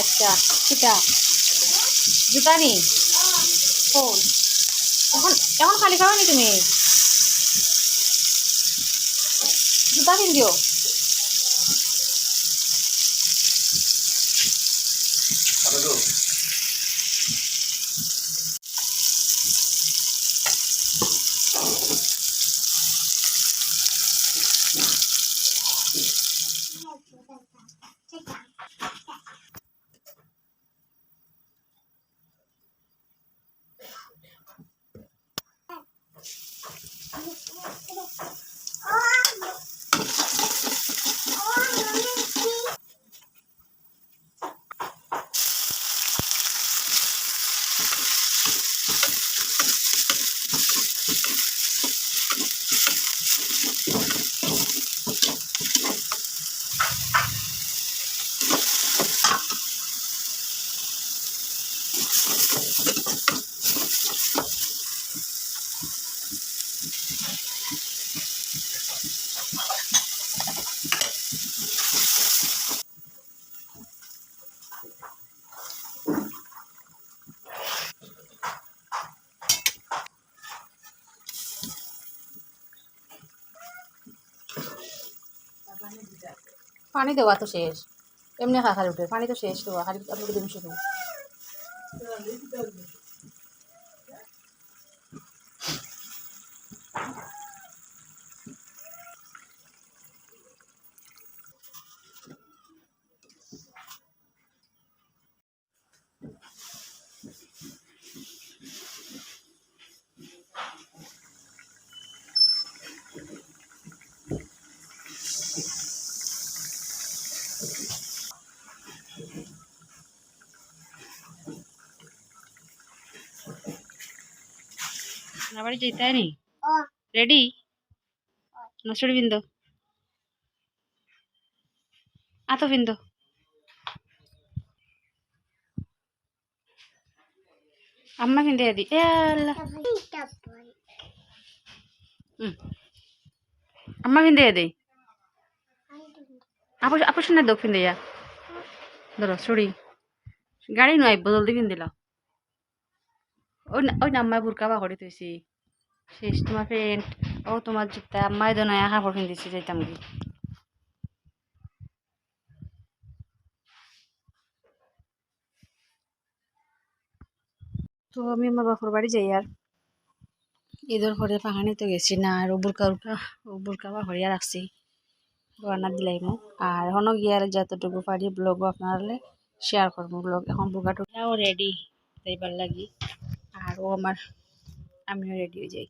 আচ্ছা সেটা জুতা নি কোন? এখন এখন খালি খাও নি তুমি? জুতা পিন্ধিও পানি দেওয়া তো শেষ। এমনি খা উঠে। পানি তো শেষ দেওয়া খালি আপনাকে দিন শুধু। నా బడి చేతాని రెడీ నసుడు విందో అత విందో అమ్మ విందే అది అమ్మ విందే అది আপু আপু শুনে দাও ফিন দিয়া ধরো ছুরি গাড়ি নয় জলদি ফিন দিলা ওই না ওই নাম্মায় বুরকা বা করে তুইছি শেষ তোমার ফ্রেন্ড ও তোমার জুতা আম্মাই তো নয়া কাপড় কিনতেছি যাইতাম কি তো আমি আমার বাপুর বাড়ি যাই আর ঈদের পরে পাহানি তো গেছি না আর ও বুরকা উরকা বুরকা বা হরিয়া রাখছি রান্না দিলাইমু। আর এখনও গিয়ার যতটুকু পারি ব্লগ আপনারা শেয়ার করব ব্লগ এখন বুকা টুকাও রেডি যাইবার লাগি। আর ও আমার, আমিও রেডি হয়ে যাই।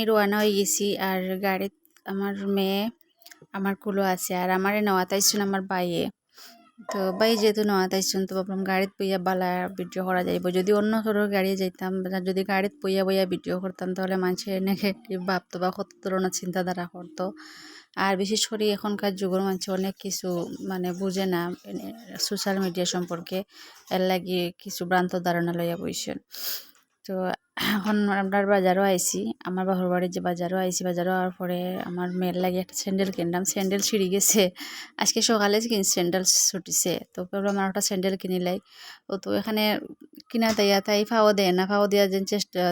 আমি রোয়ানা হয়ে গেছি আর গাড়িত আমার মেয়ে আমার কুলো আছে আর আমার নেওয়াতাইছুন আমার বাইয়ে। তো বাই যেহেতু নেওয়াতাইছুন তো ভাবলাম গাড়িত বইয়া বালা ভিডিও করা যাইব। যদি অন্য কারোর গাড়ি যাইতাম যদি গাড়িত বইয়া বইয়া ভিডিও করতাম, তাহলে মানুষের নেগেটিভ ভাবতো বা কত ধরনের চিন্তাধারা করতো। আর বিশেষ করে এখনকার যুগের মানুষ অনেক কিছু মানে বুঝে না সোশ্যাল মিডিয়া সম্পর্কে, এর লাগি কিছু ভ্রান্ত ধারণা লইয়া বইছেন তো এখন আমরা বাজারও আইছি, আমার বাহুর বাড়ির যে বাজারও আইছি, বাজারও হওয়ার পরে আমার মেয়ের লাগে একটা স্যান্ডেল কিনলাম, স্যান্ডেল ছিঁড়ে গেছে। আজকে সকালে কিন স্যান্ডেল ছুটিছে, তো ভাবলাম আমার একটা স্যান্ডেল কিনিলাই ও তো এখানে কিনা তাই তাই ফাও দেয় না, ফাও দেওয়ার যে চেষ্টা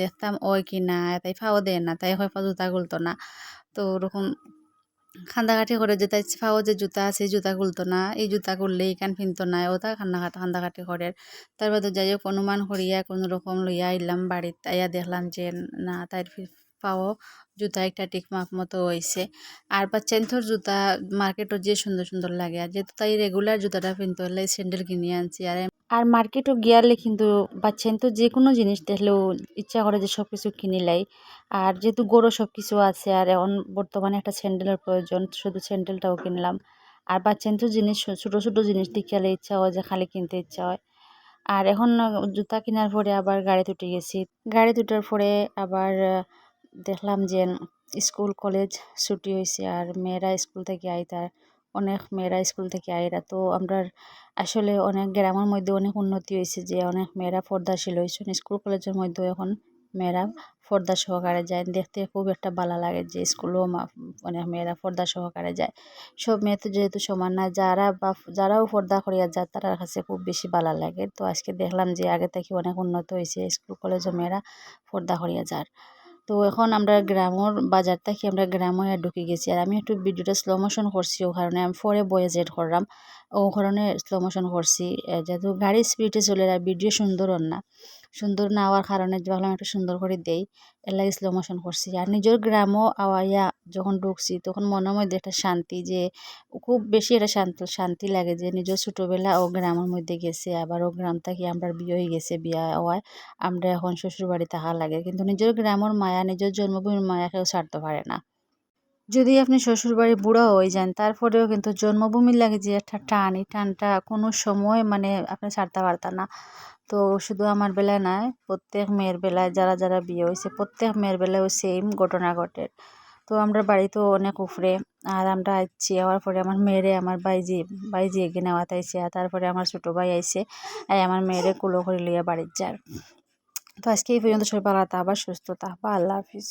দেখতাম ওই কিনা, তাই ফাও দেয় না, তাই হয় জুতা গুলতো না। তো ওরকম খান্দাকাটি করে যে তাই ফাও যে জুতা আছে জুতা খুলতো না, এই জুতা খুললে এখান ফিনতো না ওটা খান্না খান্দাকাটি করে। তারপরে যাই হোক, অনুমান করিয়া কোনো রকম লইয়া আইলাম বাড়িতে, আইয়া দেখলাম যে না তাইর পাও জুতা একটা ঠিক মাপ মতো হয়েছে আর বাচ্চাইনথর জুতা মার্কেটও যে সুন্দর সুন্দর লাগে। আর যেহেতু তাই রেগুলার জুতাটা কিনতে হলে স্যান্ডেল কিনে আনছি। আর আর মার্কেটও গিয়ারলে কিন্তু বাচ্চাইন তো যে কোনো জিনিস দেখলেও ইচ্ছা করে যে সব কিছু কিনে লাই। আর যেহেতু গরু সব কিছু আছে, আর এখন বর্তমানে একটা স্যান্ডেলের প্রয়োজন, শুধু স্যান্ডেলটাও কিনলাম। আর বাচ্চাইন তো জিনিস, ছোটো ছোটো জিনিস দেখালে ইচ্ছা হয় যে খালি কিনতে ইচ্ছা হয়। আর এখন জুতা কেনার পরে আবার গাড়িতে উঠে গেছি। গাড়িতে উঠার পরে আবার দেখলাম যে স্কুল কলেজ ছুটি হয়েছে আর মেয়েরা স্কুল থেকে আইতার অনেক মেয়েরা স্কুল থেকে আইরা। তো আমরা আসলে অনেক গ্রামের মধ্যে অনেক উন্নতি হয়েছে যে অনেক মেয়েরা পর্দাশীল হয়েছেন স্কুল কলেজের মধ্যে এখন মেয়েরা পর্দা সহকারে যায়। দেখতে খুব একটা ভালো লাগে যে স্কুলেও অনেক মেয়েরা পর্দা সহকারে যায়। সব মেয়ে তো যেহেতু সমান না, যারা বা যারাও পর্দা করিয়া যায় তার কাছে খুব বেশি ভালো লাগে। তো আজকে দেখলাম যে আগে থেকে অনেক উন্নত হয়েছে স্কুল কলেজের মেয়েরা পর্দা করিয়া যার তো এখন আমরা গ্রামর বাজার থেকে, আমরা গ্রামে ঢুকে গেছি। আর আমি একটু ভিডিওটা স্লো মোশন করছি, ও কারণে আমি ফোরে বয়ে জেড করলাম। ও কারণে স্লো মোশন করছি। যেহেতু গাড়ির স্পিডে চলে আর ভিডিও সুন্দর না। সুন্দর না হওয়ার কারণে ভাবলাম একটু সুন্দর করে দেই, এর লাগে স্লো মোশন করছি। আর নিজের গ্রামও আওয়াইয়া যখন ঢুকছি তখন মনের মধ্যে একটা শান্তি যে, খুব বেশি একটা শান্ত, শান্তি লাগে যে নিজের ছোটোবেলা ও গ্রামের মধ্যে গেছে, আবার ও গ্রাম থেকে আমরা বিয়ে হয়ে গেছে, বিয়া হওয়ায় আমরা এখন শ্বশুরবাড়ি থাকা লাগে। কিন্তু নিজের গ্রামের মায়া, নিজের জন্মভূমির মায়া কেউ ছাড়তে পারে না। যদি আপনি শ্বশুরবাড়ি বুড়ো হয়ে যান, তারপরেও কিন্তু জন্মভূমির লাগে যে একটা টান, এই টানটা কোনো সময় মানে আপনি ছাড়তে পারতেন না। তো শুধু আমার বেলা নয় প্রত্যেক মেয়ের বেলায় যারা যারা বিয়ে হয়েছে, প্রত্যেক মেয়ের বেলায়ও সেম ঘটনা ঘটে। তো আমরা বাড়িতেও অনেক উফরে, আর আমরা আসছি হওয়ার পরে আমার মেয়েরে আমার বাইজি বাইজি এগিয়ে নেওয়াতে তাইছে, আর তারপরে আমার ছোটো ভাই আইছে আর আমার মেয়েরে কুলো করে লিয়ে বাড়ির যার। তো আজকে এই পর্যন্ত সবাই ভালো আবার সুস্থতা বা আল্লাহ হাফিজ।